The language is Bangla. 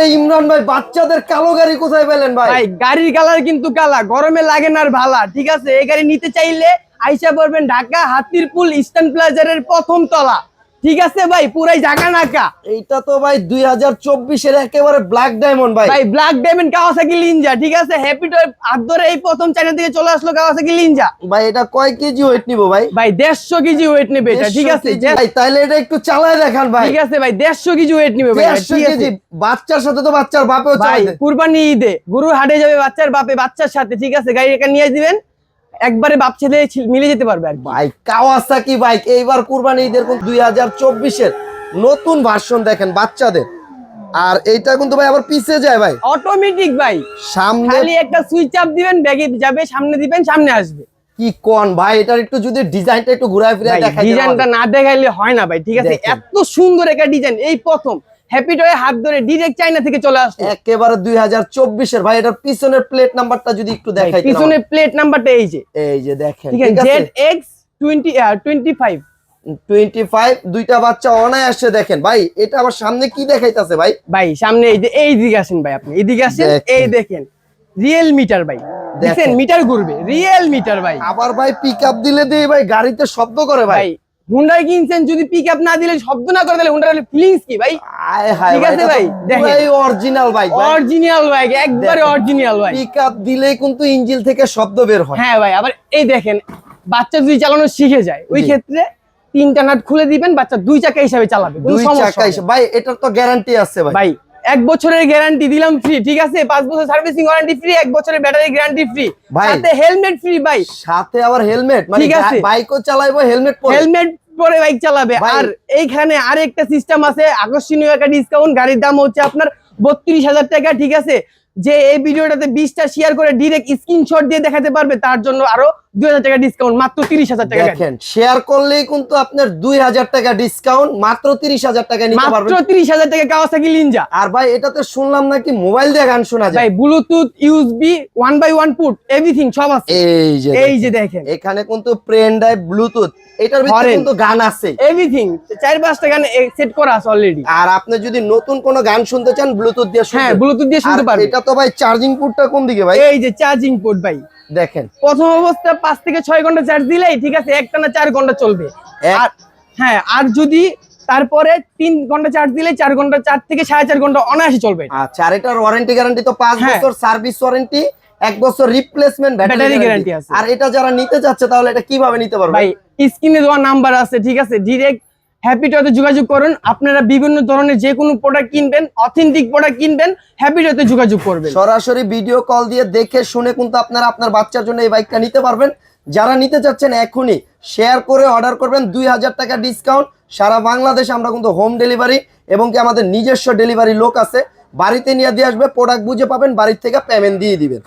আরে ইমরান ভাই, বাচ্চাদের কালো গাড়ি কোথায় পেলেন ভাই? ভাই, গাড়ির কালার কিন্তু কালা, গরমে লাগে না আর ভালা, ঠিক আছে? এই গাড়ি নিতে চাইলে আইসা পড়বেন ঢাকা হাতিরপুল ইস্টার্ন প্লাজারের প্রথম তলা। ঠিক আছে ভাই পুরাই জাগা নাকা। এইটা তো ভাই দুই হাজার চব্বিশের একেবারে ব্ল্যাক ডায়মন্ড ভাই। ভাই ব্ল্যাক ডায়মন্ড কাওয়াসাকি লিনজা ঠিক আছে? হ্যাপি টয় হাত ধরে এই প্রথম চাইনা থেকে চলে আসলো কাওয়াসাকি লিনজা ভাই এটা কয় কেজি ওয়েট নিবো ভাই? ভাই দেড়শো কেজি ওয়েট নেবে এটা ঠিক আছে? 150 ভাই তাহলে এটা একটু চালায় দেখান ভাই। ঠিক আছে ভাই দেড়শো কেজি ওয়েট নেবে ভাই দেড়শো কেজি। বাচ্চার সাথে তো বাচ্চার বাপেও চালায় কুরবানি ঈদে গরুর হাটে যাবে বাচ্চার বাপে বাচ্চার সাথে ঠিক আছে? গাড়ি এখানে নিয়ে দিবেন একবারে বাপ ছেলে মিলে যেতে পারবে আর কি। ভাই কাওয়াসাকি বাইক এইবার কুরবানি ঈদের দুই হাজার চব্বিশের নতুন ভার্সন দেখেন বাচ্চাদের। আর এইটা কিন্তু ভাই আবার পিছে যায় ভাই। অটোমেটিক ভাই। সামনে খালি একটা সুইচ চাপ দিবেন ব্যাগে যাবে সামনে দিবেন সামনে আসবে। কি কোন ভাই এটার একটু যদি ডিজাইনটা একটু ঘুরায় ফিরে দেখাই ডিজাইনটা না দেখাইলে হয় না ভাই ঠিক আছে? এত সুন্দর একটা ডিজাইন এই প্রথম। হ্যাপি টয়ে হাত ধরে ডিরেক্ট চাইনা থেকে চলে আসলো। একেবারে দুই হাজার চব্বিশের। ভাই এটার পিছনের প্লেট নাম্বারটা যদি একটু দেখাই পিছনে প্লেট নাম্বারটা এই যে। এই যে দেখেন ঠিক আছে দুইটা বাচ্চা অনায়াসে দেখেন। ভাই এটা আবার সামনে কি দেখাইতাছে ভাই? ভাই সামনে এই যে এই দিকে আসেন ভাই আপনি। এদিকে আসেন এই দেখেন। রিয়েল মিটার ভাই। দেখেন। মিটার ঘুরবে। রিয়েল মিটার ভাই। আবার ভাই পিক আপ দিলে দিয়ে ভাই গাড়িতে শব্দ করে ভাই হুন্ডাই কিনছেন যদি পিক আপ না দিলে শব্দ না করে তাহলে হুন্ডার ফিলিংস কি ভাই? ঠিক আছে ভাই, দেখেন। অরিজিনাল বাইক অরিজিনাল বাইক একবারে অরিজিনাল ভাই পিক আপ দিলেই কিন্তু ইঞ্জিল থেকে শব্দ বের হয়। হ্যাঁ ভাই আবার এই দেখেন বাচ্চা যদি চালানো শিখে যায় ওই ক্ষেত্রে তিনটা নাট খুলে দিবেন বাচ্চা দুই চাকা হিসাবে চালাবে দুই চাকা হিসেবে- ভাই এটার তো গ্যারান্টি আছে ভাই। ভাই এক বছরের গ্যারান্টি দিলাম ফ্রি ঠিক আছে? পাঁচ বছর সার্ভিসিং ওয়ারেন্টি ফ্রি এক বছরের ব্যাটারি গ্যারান্টি ফ্রি সাথে হেলমেট ফ্রি ভাই। সাথে আবার হেলমেট মানে ঠিক আছে। বাইকও চালাইবো হেলমেট পরে। হেলমেট পরে বাইক চালাবে। আর এইখানে আরেকটা সিস্টেম আছে আকর্ষণীয় একটা ডিসকাউন্ট গাড়ির দাম হচ্ছে আপনার বত্রিশ হাজার টাকা ঠিক আছে? যে এই ভিডিওটাতে বিশটা শেয়ার করে ডিরেক্ট স্ক্রিনশট দিয়ে দেখাতে পারবে তার জন্য আরও দুই হাজার টাকা ডিসকাউন্ট মাত্র তিরিশ হাজার টাকা দেখেন শেয়ার করলেই কিন্তু আপনার দুই হাজার টাকা ডিসকাউন্ট মাত্র তিরিশ হাজার টাকা নিতে মাত্র পারবেন। তিরিশ হাজার টাকা কাওয়াসাকি লিনজা আর ভাই এটাতে শুনলাম নাকি মোবাইল দিয়ে গান শোনা যায়? ভাই Bluetooth USB one by one put everything সব আছে। এই যে এই যে দেখেন এখানে কিন্তু প্রেন ড্রাইভ ব্লুটুথ এটার ভিতরে কিন্তু গান আছে। এভরিথিং চার পাঁচটা গান সেট করা আছে অলরেডি আর আপনি যদি নতুন কোনো গান শুনতে চান ব্লুটুথ দিয়ে হ্যাঁ ব্লুটুথ দিয়ে শুনতে পারবে এটা তো ভাই চার্জিং পোর্টটা কোন দিকে ভাই? এই যে চার্জিং পোর্ট ভাই। দেখেন। প্রথম অবস্থা পাঁচ থেকে ছয় ঘণ্টা চার্জ দিলেই ঠিক আছে একটানা চার ঘণ্টা চলবে। হ্যাঁ আর যদি তারপরে তিন ঘণ্টা চার্জ দিলে চার ঘণ্টা চার থেকে সাড়ে চার ঘণ্টা অনায়াসে চলবে। আচ্ছা আর এটার ওয়ারেন্টি গ্যারান্টি তো পাঁচ হ্যাঁ। বছর সার্ভিস ওয়ারেন্টি এক বছর রিপ্লেসমেন্ট ব্যাটারি গ্যারান্টি আছে। আর এটা যারা নিতে চাচ্ছে তাহলে এটা কীভাবে নিতে পারবে? ভাই স্ক্রিনে দেওয়া নাম্বার আছে ঠিক আছে? ডিরেক্ট হ্যাপিটতে যোগাযোগ করুন। আপনারা বিভিন্ন ধরনের যে কোনো প্রোডাক্ট কিনবেন অথেন্টিক প্রোডাক্ট কিনবেন হ্যাপিটতে যোগাযোগ করবেন। সরাসরি ভিডিও কল দিয়ে দেখে শুনে কিন্তু আপনারা আপনার বাচ্চার জন্য এই বাইকটা নিতে পারবেন। যারা নিতে চাচ্ছেন এখনই শেয়ার করে অর্ডার করবেন। দুই হাজার টাকা ডিসকাউন্ট সারা বাংলাদেশে আমরা কিন্তু হোম ডেলিভারি এবং কি আমাদের নিজস্ব ডেলিভারি লোক আছে। বাড়িতে নিয়ে দিয়ে আসবে প্রোডাক্ট বুঝে পাবেন, বাড়ির থেকে পেমেন্ট দিয়ে দিবেন।